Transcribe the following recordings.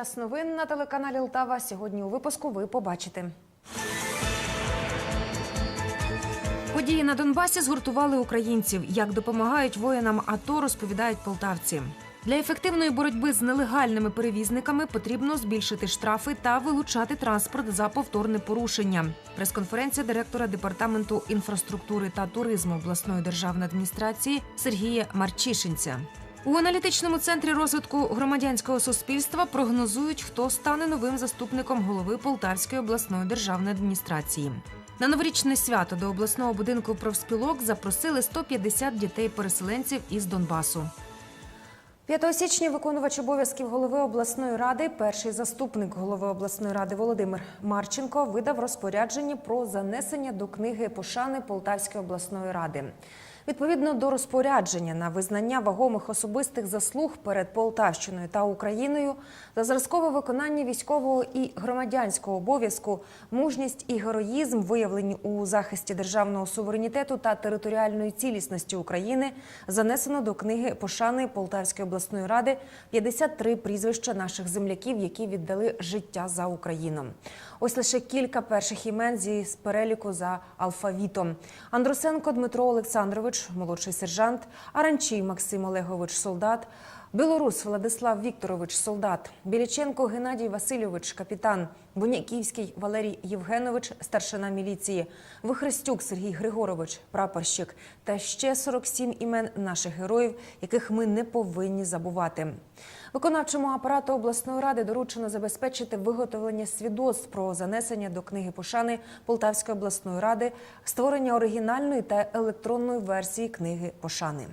Час новин на телеканалі Лтава. Сьогодні у випуску ви побачите. Події на Донбасі згуртували українців. Як допомагають воїнам АТО, розповідають полтавці. Для ефективної боротьби з нелегальними перевізниками потрібно збільшити штрафи та вилучати транспорт за повторне порушення. Прес-конференція директора департаменту інфраструктури та туризму обласної державної адміністрації Сергія Марчишинця. У аналітичному центрі розвитку громадянського суспільства прогнозують, хто стане новим заступником голови Полтавської обласної державної адміністрації. На новорічне свято до обласного будинку профспілок запросили 150 дітей-переселенців із Донбасу. 5 січня виконувач обов'язків голови обласної ради, перший заступник голови обласної ради Володимир Марченко видав розпорядження про занесення до книги пошани Полтавської обласної ради. Відповідно до розпорядження на визнання вагомих особистих заслуг перед Полтавщиною та Україною за зразкове виконання військового і громадянського обов'язку, мужність і героїзм, виявлені у захисті державного суверенітету та територіальної цілісності України, занесено до книги пошани Полтавської обласної ради 53 прізвища наших земляків, які віддали життя за Україну. Ось лише кілька перших імен зі з переліку за алфавітом: Андрусенко Дмитро Олександрович, молодший сержант, Аранчій Максим Олегович, солдат. Білорус Владислав Вікторович, солдат, Біліченко Геннадій Васильович, капітан, Буняківський Валерій Євгенович, старшина міліції, Вихрестюк Сергій Григорович, прапорщик та ще 47 імен наших героїв, яких ми не повинні забувати. Виконавчому апарату обласної ради доручено забезпечити виготовлення свідоцтв про занесення до книги пошани Полтавської обласної ради, створення оригінальної та електронної версії книги пошани.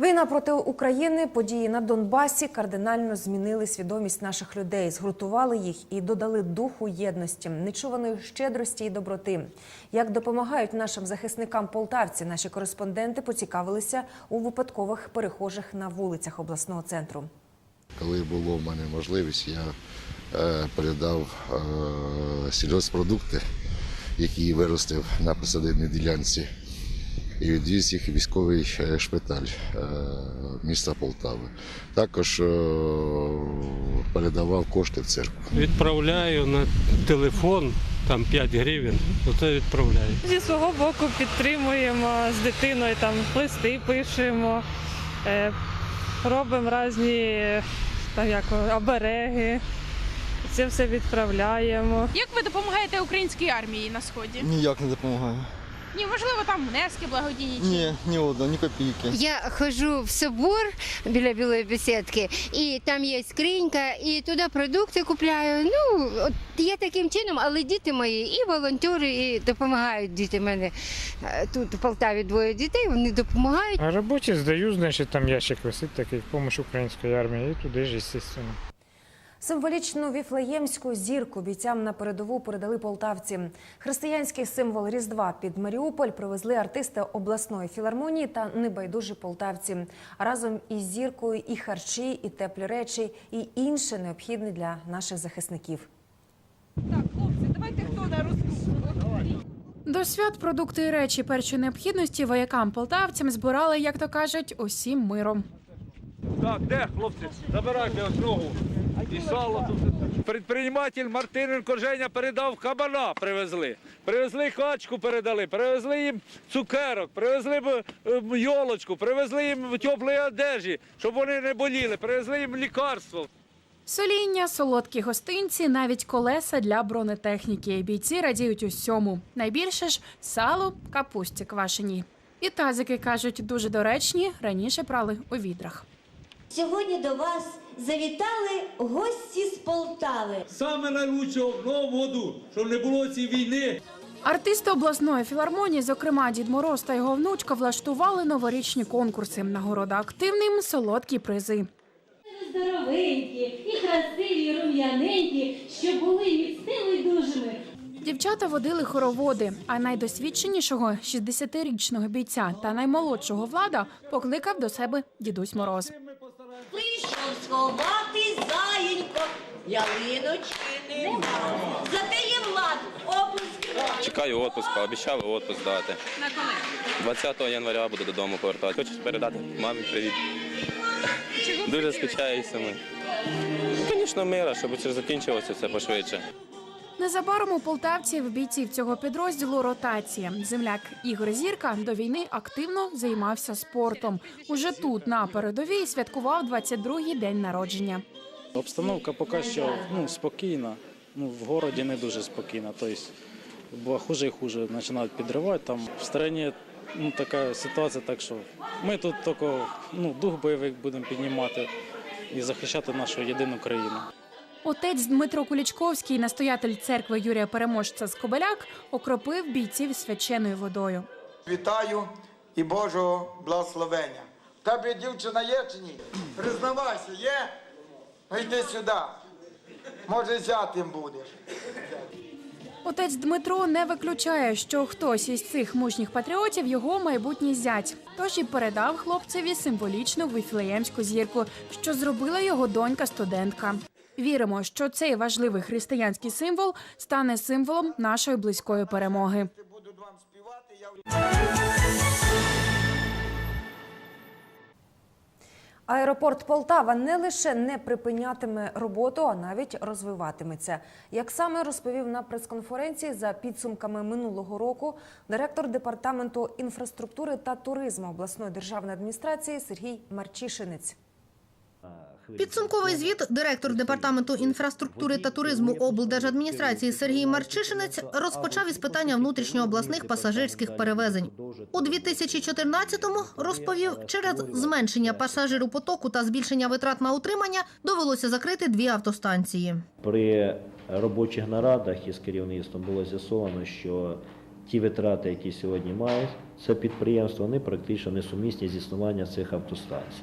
Війна проти України, події на Донбасі кардинально змінили свідомість наших людей, згуртували їх і додали духу єдності, нечуваної щедрості і доброти. Як допомагають нашим захисникам полтавці, наші кореспонденти поцікавилися у випадкових перехожих на вулицях обласного центру. Коли була в мене можливість, я е, передав е, сільгоспродукти, які виростив на посадибній ділянці, і відвіз їх в військовий е, шпиталь е, міста Полтави. Також е, передавав кошти в церкву. Відправляю на телефон, там 5 гривень, оце відправляю. Зі свого боку підтримуємо з дитиною, там листи пишемо, робимо різні там, як, обереги. Це все відправляємо. Як ви допомагаєте українській армії на сході? Ніяк не допомагаю. Ні, можливо, там внески благодійні. чи- Ні, ні одного, ні копійки. Я ходжу в собор біля білої бесідки, і там є скринька, і туди продукти купляю. Ну, от я таким чином, але діти мої і волонтери, і допомагають діти мене. Е, Тут у Полтаві двоє дітей, вони допомагають. А робочі здаю, значить, там ящик висить такий в помощь української армії, і туди ж, звісно. Символічну віфлеємську зірку бійцям на передову передали полтавці. Християнський символ Різдва під Маріуполь привезли артисти обласної філармонії та небайдужі полтавці. Разом із зіркою і харчі, і теплі речі, і інше необхідне для наших захисників. Так, хлопці, давайте хто на розкрутку. До свят продукти і речі першої необхідності воякам полтавцям збирали, як то кажуть, усім миром. Так, де, хлопці? Забирайте ось ногу. І сало. Предприниматель Мартиненко Женя передав кабана, привезли. Привезли качку, передали, привезли їм цукерок, привезли б, ем, йолочку, привезли їм теплої одежі, щоб вони не боліли, привезли їм лікарство. Соління, солодкі гостинці, навіть колеса для бронетехніки. Бійці радіють усьому. Найбільше ж сало, капусті квашені. І тазики кажуть, дуже доречні. Раніше прали у відрах. Сьогодні до вас завітали гості з Полтави. Саме найкращого в новому году, щоб не було цієї війни. Артисти обласної філармонії, зокрема Дід Мороз та його внучка, влаштували новорічні конкурси. Нагорода активним, солодкі призи. Здоровенькі, і красиві, і рум'яненькі, що були міцними і дужими. Дівчата водили хороводи, а найдосвідченішого 60-річного бійця та наймолодшого влада покликав до себе дідусь Мороз. Прийшов сховати заєнько, ялиночки нема. Зате є влад, обласки. Чекаю отпуск, обіцяв отпуск дати. На коли? 20 января буду додому повертати. Хочу передати мамі привіт. Дуже скучаюся ми. Звісно, мира, щоб це закінчилося все пошвидше. Незабаром у полтавців бійців цього підрозділу ротація. Земляк Ігор Зірка до війни активно займався спортом. Уже тут на передовій святкував 22-й день народження. Обстановка поки що ну, спокійна. Ну, в городі не дуже спокійна. Тобто, бо хуже і хуже починають підривати. Там в стороні ну, така ситуація, так що ми тут тільки ну, дух бойовий будемо піднімати і захищати нашу єдину країну. Отець Дмитро Кулічковський, настоятель церкви Юрія Переможця з Кобеляк, окропив бійців свяченою водою. Вітаю і Божого благословення. Тебе дівчина є чи ні? Признавайся, є? Йди сюди. Може, зятим будеш. Отець Дмитро не виключає, що хтось із цих мужніх патріотів його майбутній зять. Тож і передав хлопцеві символічну вифлеємську зірку, що зробила його донька-студентка. Віримо, що цей важливий християнський символ стане символом нашої близької перемоги. Аеропорт Полтава не лише не припинятиме роботу, а навіть розвиватиметься. Як саме розповів на прес-конференції за підсумками минулого року директор департаменту інфраструктури та туризму обласної державної адміністрації Сергій Марчишинець. Підсумковий звіт директор департаменту інфраструктури та туризму облдержадміністрації Сергій Марчишинець розпочав із питання внутрішньообласних пасажирських перевезень. У 2014-му розповів, через зменшення пасажиропотоку та збільшення витрат на утримання довелося закрити дві автостанції. При робочих нарадах із керівництвом було з'ясовано, що ті витрати, які сьогодні мають це підприємство, вони практично несумісні з існуванням цих автостанцій.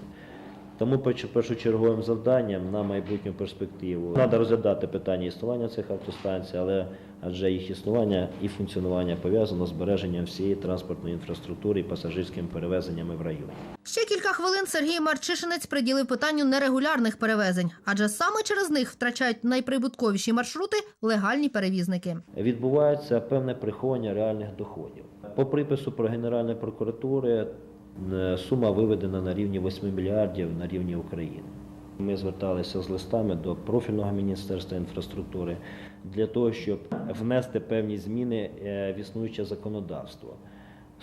Тому перш- першочерговим завданням на майбутню перспективу треба розглядати питання існування цих автостанцій, але адже їх існування і функціонування пов'язано з збереженням всієї транспортної інфраструктури і пасажирськими перевезеннями в районі. Ще кілька хвилин Сергій Марчишинець приділив питанню нерегулярних перевезень, адже саме через них втрачають найприбутковіші маршрути легальні перевізники. відбувається певне приховання реальних доходів. По припису про Генеральної прокуратури сума виведена на рівні 8 мільярдів на рівні України. Ми зверталися з листами до профільного міністерства інфраструктури для того, щоб внести певні зміни е, в існуюче законодавство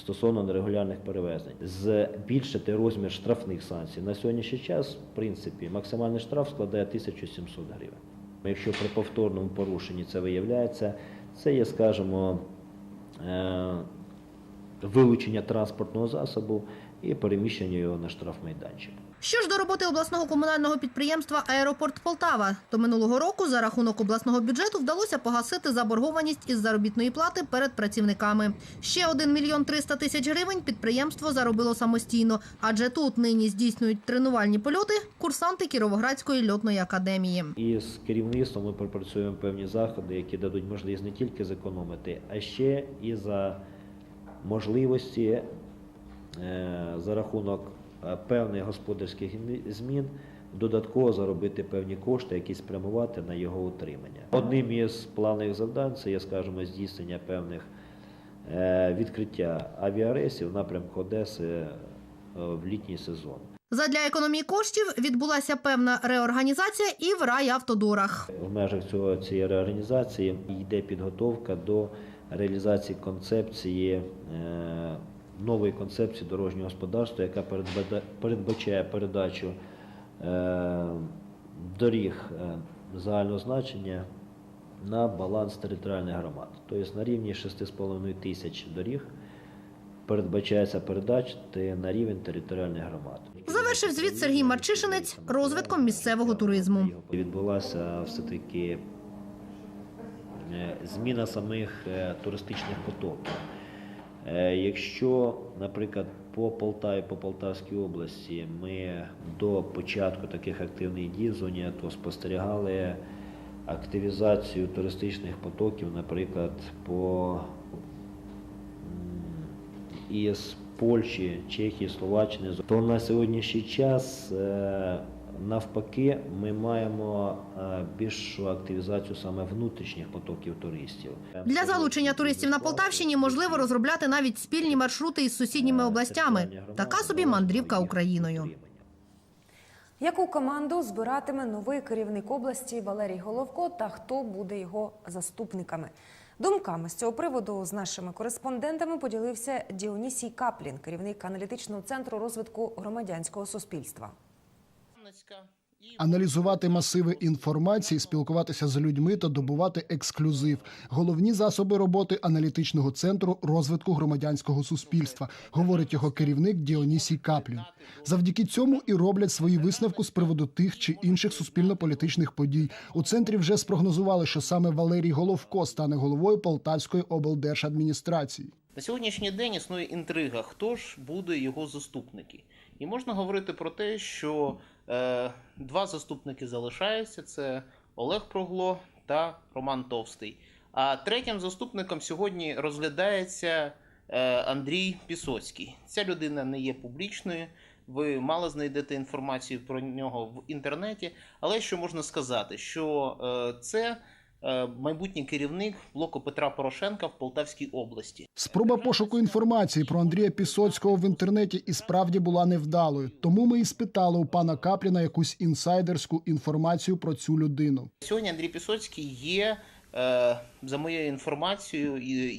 стосовно нерегулярних перевезень, збільшити розмір штрафних санкцій. На сьогоднішній час, в принципі, максимальний штраф складає 1700 гривень. Якщо при повторному порушенні це виявляється, це є, скажімо, е, вилучення транспортного засобу і переміщення його на штрафмайданчик. Що ж до роботи обласного комунального підприємства Аеропорт Полтава, то минулого року за рахунок обласного бюджету вдалося погасити заборгованість із заробітної плати перед працівниками. Ще 1 мільйон 300 тисяч гривень підприємство заробило самостійно, адже тут нині здійснюють тренувальні польоти курсанти Кіровоградської льотної академії. І з керівництвом ми пропрацюємо певні заходи, які дадуть можливість не тільки зекономити, а ще і за можливості е, за рахунок е, певних господарських змін додатково заробити певні кошти, які спрямувати на його утримання. Одним із планових завдань це є, скажімо, здійснення певних е, відкриття авіарейсів в напрямку Одеси в літній сезон. Задля економії коштів відбулася певна реорганізація і в райавтодорах. В межах цього цієї реорганізації йде підготовка до реалізації концепції е, нової концепції дорожнього господарства, яка передбачає передачу е, доріг е, загального значення на баланс територіальних громад. Тобто на рівні 6,5 тисяч доріг передбачається передати на рівень територіальних громад. Завершив звіт Сергій Марчишинець розвитком місцевого туризму. Відбулася все-таки е, зміна самих е, туристичних потоків. Е, Якщо, наприклад, по Полтаві, по Полтавській області ми до початку таких активних дій в зоні АТО спостерігали активізацію туристичних потоків, наприклад, по із Польщі, Чехії, Словаччини, то на сьогоднішній час е, навпаки ми маємо е, більшу активізацію саме внутрішніх потоків туристів. Для залучення туристів на Полтавщині можливо розробляти навіть спільні маршрути із сусідніми областями. Така собі мандрівка Україною. Яку команду збиратиме новий керівник області Валерій Головко та хто буде його заступниками? Думками з цього приводу з нашими кореспондентами поділився Діонісій Каплін, керівник аналітичного центру розвитку громадянського суспільства. Аналізувати масиви інформації, спілкуватися з людьми та добувати ексклюзив головні засоби роботи аналітичного центру розвитку громадянського суспільства, говорить його керівник Діонісій Каплін. Завдяки цьому і роблять свої висновки з приводу тих чи інших суспільно-політичних подій. У центрі вже спрогнозували, що саме Валерій Головко стане головою Полтавської облдержадміністрації. На сьогоднішній день існує інтрига, хто ж буде його заступники. І можна говорити про те, що е, два заступники залишаються: це Олег Прогло та Роман Товстий. А третім заступником сьогодні розглядається е, Андрій Пісоцький. Ця людина не є публічною. Ви мало знайдете інформацію про нього в інтернеті. Але що можна сказати, що е, це майбутній керівник блоку Петра Порошенка в Полтавській області. Спроба пошуку інформації про Андрія Пісоцького в інтернеті і справді була невдалою. Тому ми і спитали у пана Капліна якусь інсайдерську інформацію про цю людину. Сьогодні Андрій Пісоцький є, е, за моєю інформацією,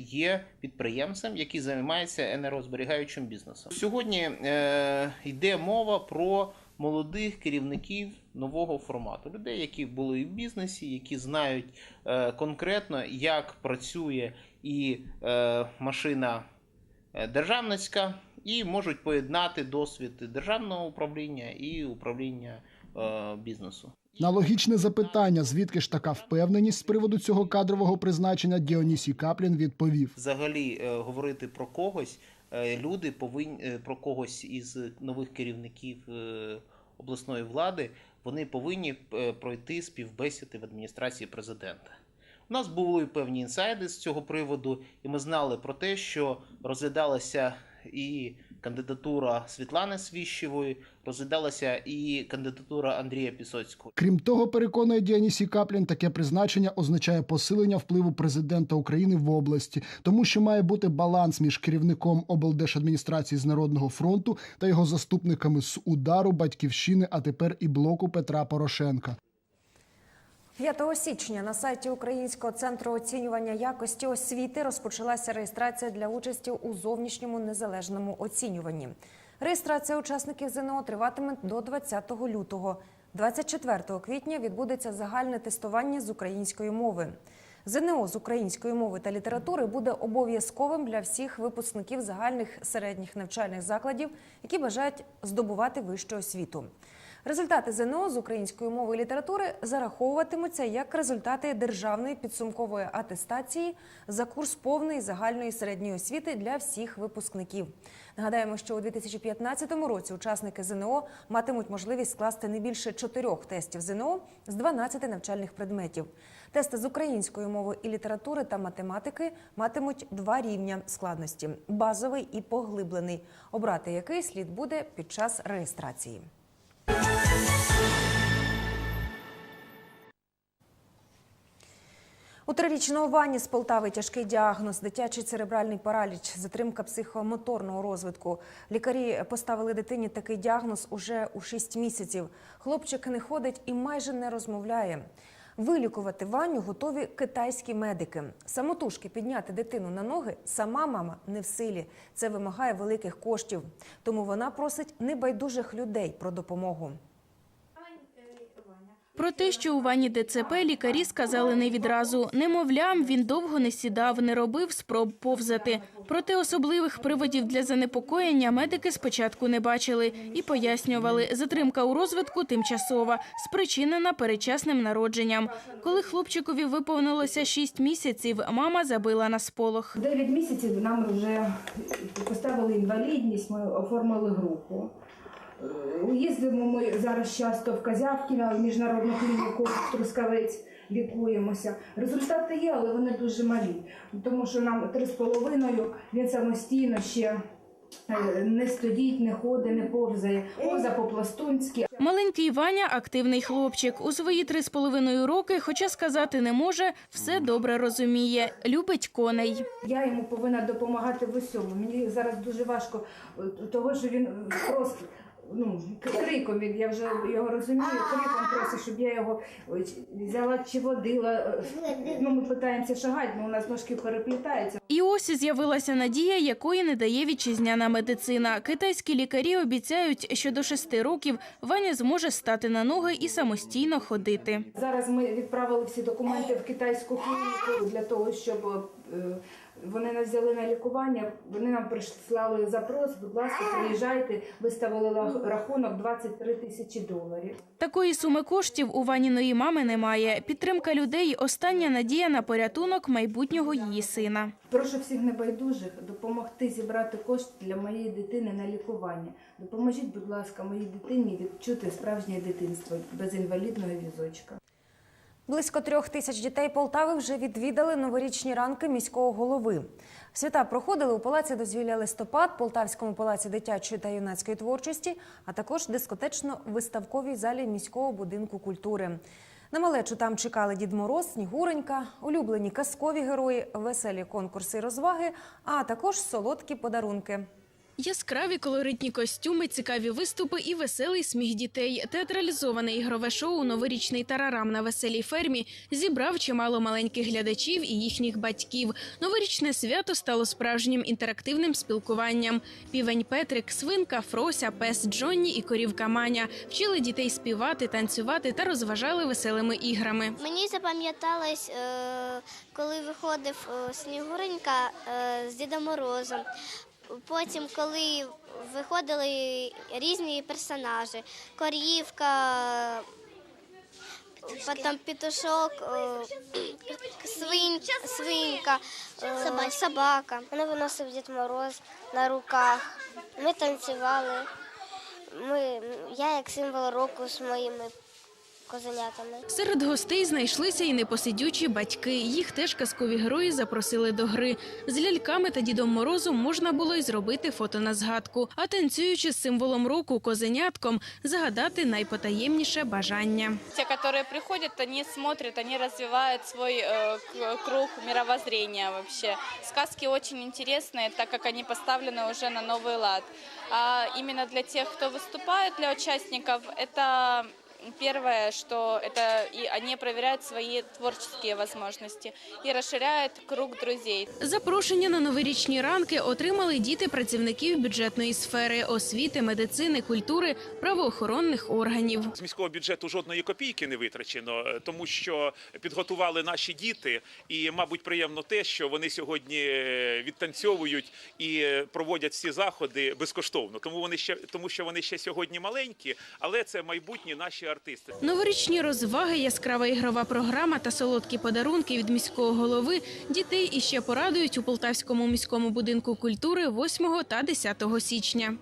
є підприємцем, який займається енергозберігаючим бізнесом. Сьогодні е, йде мова про молодих керівників нового формату, людей, які були в бізнесі, які знають е, конкретно, як працює і е, машина е, державницька, і можуть поєднати досвід державного управління і управління е, бізнесу. На логічне запитання, звідки ж така впевненість з приводу цього кадрового призначення, Діонісій Каплін відповів. Взагалі е, говорити про когось, е, люди повинні про когось із нових керівників обласної влади, вони повинні е, пройти співбесіди в адміністрації президента. У нас були певні інсайди з цього приводу, і ми знали про те, що розглядалася і кандидатура Світлани Свіщевої, розглядалася і кандидатура Андрія Пісоцького. Крім того, переконує Діонісій Каплін, таке призначення означає посилення впливу президента України в області, тому що має бути баланс між керівником облдержадміністрації з Народного фронту та його заступниками з удару батьківщини, а тепер і блоку Петра Порошенка. 5 січня на сайті Українського центру оцінювання якості освіти розпочалася реєстрація для участі у зовнішньому незалежному оцінюванні. Реєстрація учасників ЗНО триватиме до 20 лютого. 24 квітня відбудеться загальне тестування з української мови. ЗНО з української мови та літератури буде обов'язковим для всіх випускників загальних середніх навчальних закладів, які бажають здобувати вищу освіту. Результати ЗНО з української мови і літератури зараховуватимуться як результати державної підсумкової атестації за курс повної загальної середньої освіти для всіх випускників. Нагадаємо, що у 2015 році учасники ЗНО матимуть можливість скласти не більше чотирьох тестів ЗНО з 12 навчальних предметів. Тести з української мови і літератури та математики матимуть два рівня складності базовий і поглиблений, обрати який слід буде під час реєстрації. У трирічного Вані з Полтави тяжкий діагноз, дитячий церебральний параліч, затримка психомоторного розвитку. Лікарі поставили дитині такий діагноз уже у 6 місяців. Хлопчик не ходить і майже не розмовляє. Вилікувати Ваню готові китайські медики. Самотужки підняти дитину на ноги сама мама не в силі. Це вимагає великих коштів. Тому вона просить небайдужих людей про допомогу. Про те, що у ванні ДЦП лікарі сказали не відразу. Немовлям, він довго не сідав, не робив спроб повзати. Проте особливих приводів для занепокоєння медики спочатку не бачили і пояснювали, затримка у розвитку тимчасова, спричинена передчасним народженням. Коли хлопчикові виповнилося 6 місяців, мама забила на сполох. В 9 місяців нам вже поставили інвалідність, ми оформили групу. Е, Їздимо ми зараз часто в Казявкіна, в міжнародну клініку в Трускавець лікуємося. Результати є, але вони дуже малі, тому що нам три з половиною він самостійно ще е, не стоїть, не ходить, не повзає, повза по-пластунськи. Маленький Ваня активний хлопчик. У свої три з половиною роки, хоча сказати не може, все добре розуміє. Любить коней. Я йому повинна допомагати в усьому. Мені зараз дуже важко, е, того що він просто ну, криком, він- я вже його розумію, криком просить, щоб я його ой, взяла чи водила. Ну, ми питаємося шагати, бо у нас ножки переплітаються. І ось з'явилася надія, якої не дає вітчизняна медицина. Китайські лікарі обіцяють, що до шести років Ваня зможе стати на ноги і самостійно ходити. Зараз ми відправили всі документи в китайську клініку для того, щоб е, вони нас взяли на лікування. Вони нам прислали запрос, будь ласка, приїжджайте, виставили рахунок 23 тисячі доларів. Такої суми коштів у Ваніної мами немає. Підтримка людей остання надія на порятунок майбутнього її сина. Прошу всіх небайдужих допомогти зібрати кошти для моєї дитини на лікування. Допоможіть, будь ласка, моїй дитині відчути справжнє дитинство без інвалідного візочка. Близько трьох тисяч дітей Полтави вже відвідали новорічні ранки міського голови. Свята проходили у палаці дозвілля листопад, Полтавському палаці дитячої та юнацької творчості, а також дискотечно-виставковій залі міського будинку культури. На малечу там чекали Дід Мороз, Снігуренька, улюблені казкові герої, веселі конкурси і розваги, а також солодкі подарунки. Яскраві колоритні костюми, цікаві виступи і веселий сміх дітей. Театралізоване ігрове шоу Новорічний тарарам на веселій фермі зібрав чимало маленьких глядачів і їхніх батьків. Новорічне свято стало справжнім інтерактивним спілкуванням. Півень Петрик, свинка, Фрося, пес Джонні і корівка Маня вчили дітей співати, танцювати та розважали веселими іграми. Мені запам'яталось, е, коли виходив е, Снігуренька е, з Дідом Морозом. Потім, коли виходили різні персонажі, корівка, потім петушок, е, свин, свинка, е, собака. Мене виносив Дід Мороз на руках. Ми танцювали. Ми, я як символ року з моїми козенятами. Серед гостей знайшлися і непосидючі батьки. Їх теж казкові герої запросили до гри. З ляльками та Дідом Морозом можна було й зробити фото на згадку. А танцюючи з символом року козенятком, загадати найпотаємніше бажання. Те, которые приходят, они смотрят, они развивают свой э, к- круг мировоззрения вообще. Сказки очень интересные, так как они поставлены уже на новый лад. А именно для тех, кто выступает, для участников, это первое, что это и они проверяют свои творческие возможности и расширяют круг друзей. Запрошення на новорічні ранки отримали діти працівників бюджетної сфери освіти, медицини, культури, правоохоронних органів. З міського бюджету жодної копійки не витрачено, тому що підготували наші діти, і, мабуть, приємно те, що вони сьогодні е, відтанцьовують і проводять всі заходи безкоштовно. Тому вони ще тому, що вони ще сьогодні маленькі, але це майбутні наші артисти. Новорічні розваги, яскрава ігрова програма та солодкі подарунки від міського голови дітей іще порадують у Полтавському міському будинку культури 8 та 10 січня.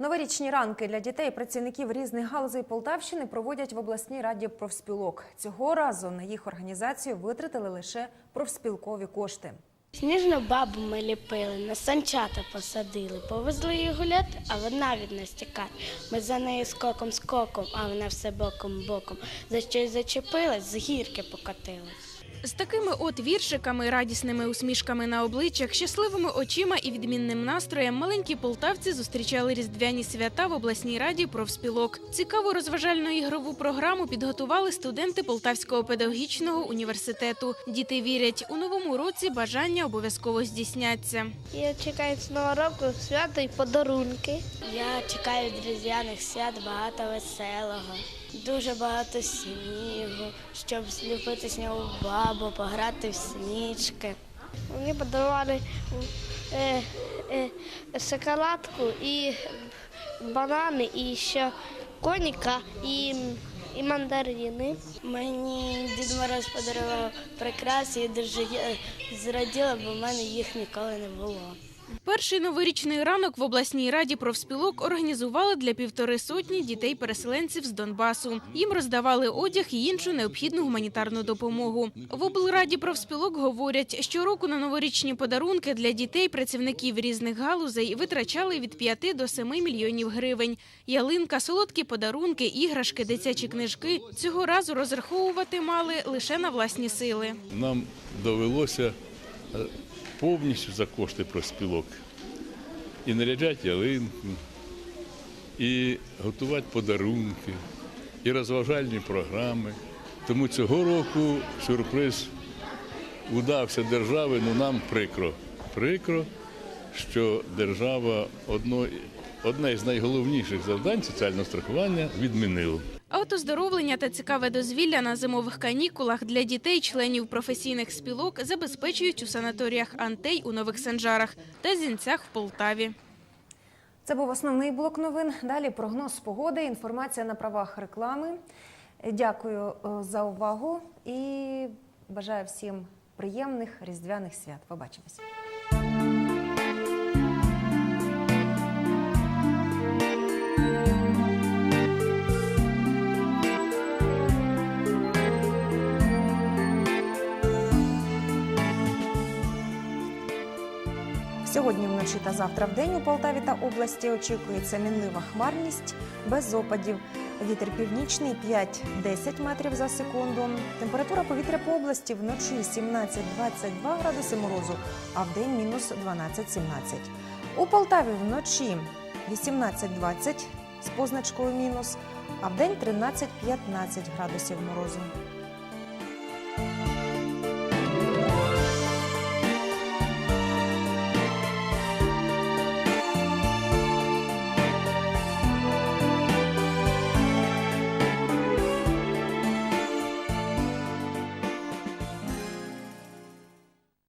Новорічні ранки для дітей працівників різних галузей Полтавщини проводять в обласній раді профспілок. Цього разу на їх організацію витратили лише профспілкові кошти. Сніжну бабу ми ліпили, на санчата посадили, повезли її гуляти, а вона від нас тікає. Ми за нею скоком скоком, а вона все боком боком. За щось зачепилась, з гірки покотилась. З такими от віршиками, радісними усмішками на обличчях, щасливими очима і відмінним настроєм маленькі полтавці зустрічали різдвяні свята в обласній раді профспілок. Цікаву розважальну ігрову програму підготували студенти Полтавського педагогічного університету. Діти вірять, у новому році бажання обов'язково здійсняться. Я чекаю з нового року свято і подарунки. Я чекаю від різдвяних свят багато веселого, дуже багато снігу, щоб зліпити снігову бабу, пограти в снічки. Мені подарували е, е, шоколадку і банани, і ще коніка і, і мандарини. Мені Дід Мороз подарував прикраси і дуже зраділа, бо в мене їх ніколи не було. Перший новорічний ранок в обласній раді профспілок організували для півтори сотні дітей-переселенців з Донбасу. Їм роздавали одяг і іншу необхідну гуманітарну допомогу. В облраді профспілок говорять, що року на новорічні подарунки для дітей працівників різних галузей витрачали від 5 до 7 мільйонів гривень. Ялинка, солодкі подарунки, іграшки, дитячі книжки цього разу розраховувати мали лише на власні сили. Нам довелося повністю за кошти профспілок і наряджати ялинку, і готувати подарунки, і розважальні програми. Тому цього року сюрприз удався держави, ну нам прикро. Прикро, що держава одно, одне з найголовніших завдань соціального страхування відмінила. А от оздоровлення та цікаве дозвілля на зимових канікулах для дітей, членів професійних спілок забезпечують у санаторіях Антей у Нових Санжарах та Зінцях в Полтаві. Це був основний блок новин. Далі прогноз погоди, інформація на правах реклами. Дякую е, за увагу і бажаю всім приємних різдвяних свят. Побачимось. Сьогодні вночі та завтра в день у Полтаві та області очікується мінлива хмарність без опадів. Вітер північний 5-10 метрів за секунду. Температура повітря по області вночі 17-22 градуси морозу, а в день мінус 12-17. У Полтаві вночі 18-20 з позначкою мінус, а в день 13-15 градусів морозу.